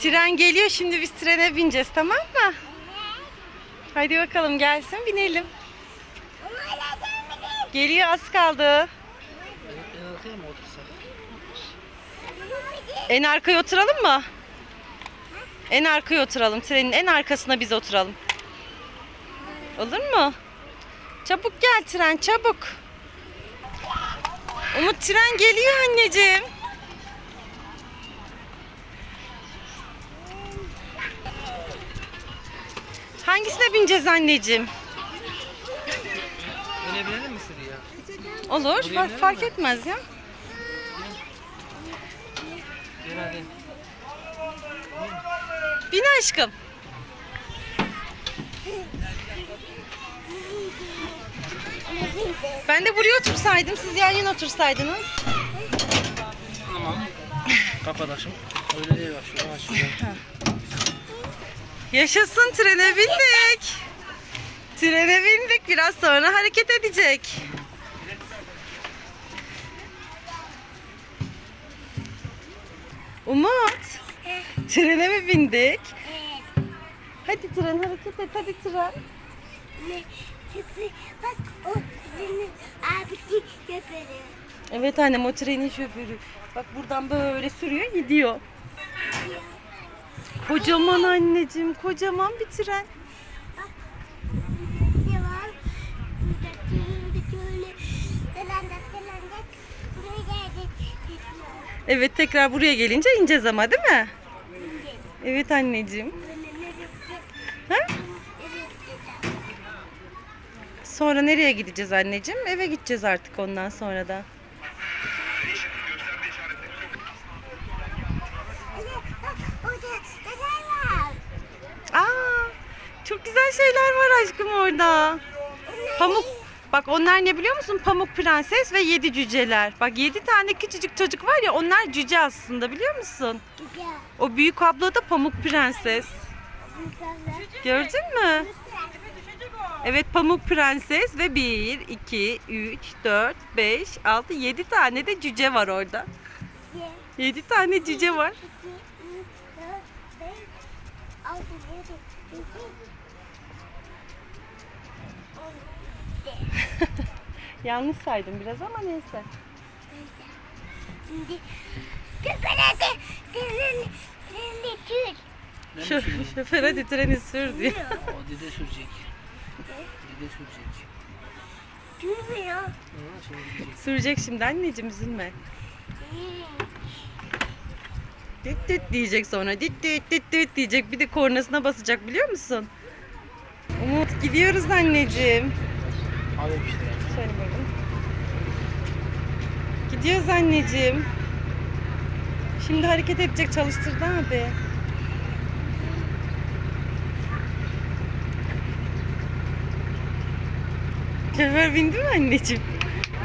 Tren geliyor şimdi biz trene bineceğiz tamam mı? Hadi bakalım gelsin binelim. Geliyor az kaldı. En arkaya oturalım mı? En arkaya oturalım. Trenin en arkasına biz oturalım. Olur mu? Çabuk gel tren çabuk. Umut tren geliyor anneciğim. Hangisine bineceğiz anneciğim? Öne mi şuraya? Olur, Buraya fa- binelim fark mi? etmez ya. Gel hadi. Bin aşkım. Ben de buraya otursaydım, siz yan yana otursaydınız. Tamam. Kapadaşım. Öyle değil bak şuradan aç şuradan. Yaşasın trene bindik. Trene bindik. Biraz sonra hareket edecek. Umut. Trene mi bindik? Hadi tren hareket et. Hadi tren. Bak o senin abisi köpeği. Evet annem o trenin şoförü. Bak buradan böyle sürüyor gidiyor. Kocaman anneciğim kocaman bir tren. Evet tekrar buraya gelince ineceğiz ama değil mi? Evet anneciğim. Ha? Sonra nereye gideceğiz anneciğim? Eve gideceğiz artık ondan sonra da. Bak orada neler var? Aa, çok güzel şeyler var aşkım orada. Pamuk. Bak onlar ne biliyor musun? Pamuk Prenses ve yedi cüceler. Bak yedi tane küçücük çocuk var ya onlar cüce aslında biliyor musun? O büyük abla da Pamuk Prenses. Gördün mü? Evet Pamuk Prenses ve 1, 2, 3, 4, 5, 6, 7 tane de cüce var orada. 7 tane cüce var. Yanlış saydım biraz ama neyse. Şimdi köpeğe senin senin tür. Ben mi Şö süreyim? şoför hadi treni sür diyor. O dede sürecek. Dede sürecek. Tür Ha, şimdi gidecek. Sürecek şimdi anneciğim üzülme. Düt düt diyecek sonra. Düt düt düt düt diyecek. Bir de kornasına basacak biliyor musun? Umut gidiyoruz anneciğim. Al hep işte. Şöyle buyurun. Gidiyoruz anneciğim. Şimdi hareket edecek çalıştırdı abi. Şoför bindi mi anneciğim?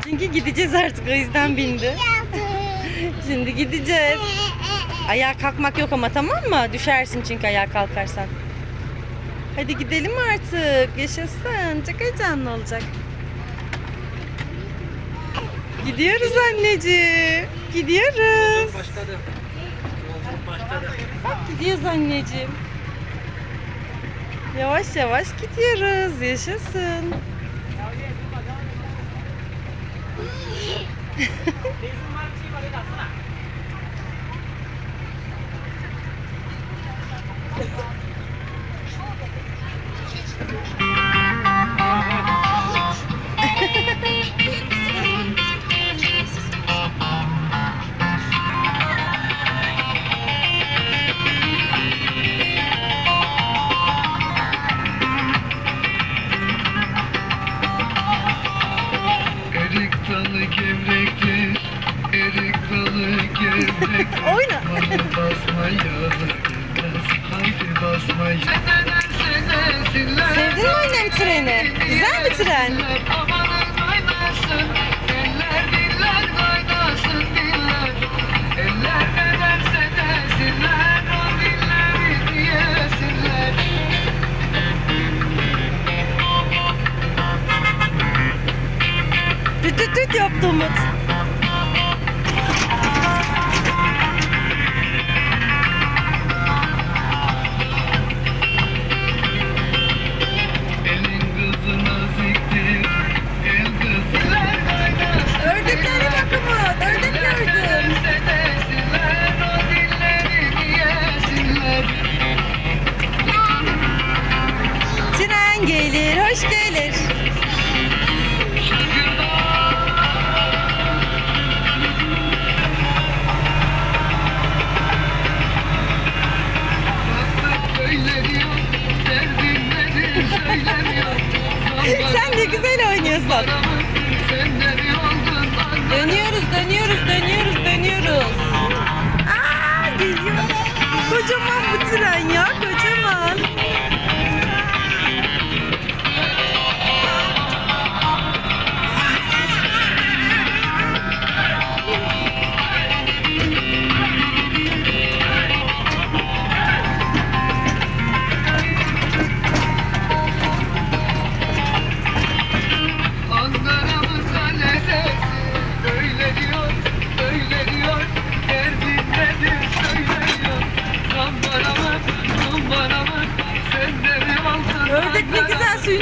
Çünkü gideceğiz artık o yüzden bindi. Şimdi gideceğiz. Ayağa kalkmak yok ama tamam mı? Düşersin çünkü ayağa kalkarsan. Hadi gidelim artık. Yaşasın. Çok heyecanlı olacak. Gidiyoruz anneciğim. Gidiyoruz. Başladı. Başladı. Bak gidiyoruz anneciğim. Yavaş yavaş gidiyoruz. Yaşasın. dalı gevrektir, erik dalı gevrektir. Oyna. Hadi basmaya gelmez, haydi basmaya. Sevdin mi annem treni? Güzel mi tren? Tu mix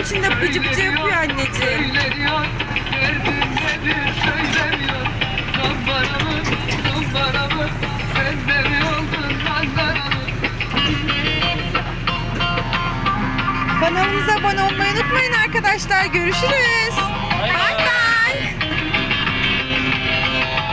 içinde bıcı bıcı yapıyor anneciğim. Kanalımıza abone olmayı unutmayın arkadaşlar. Görüşürüz. Bye.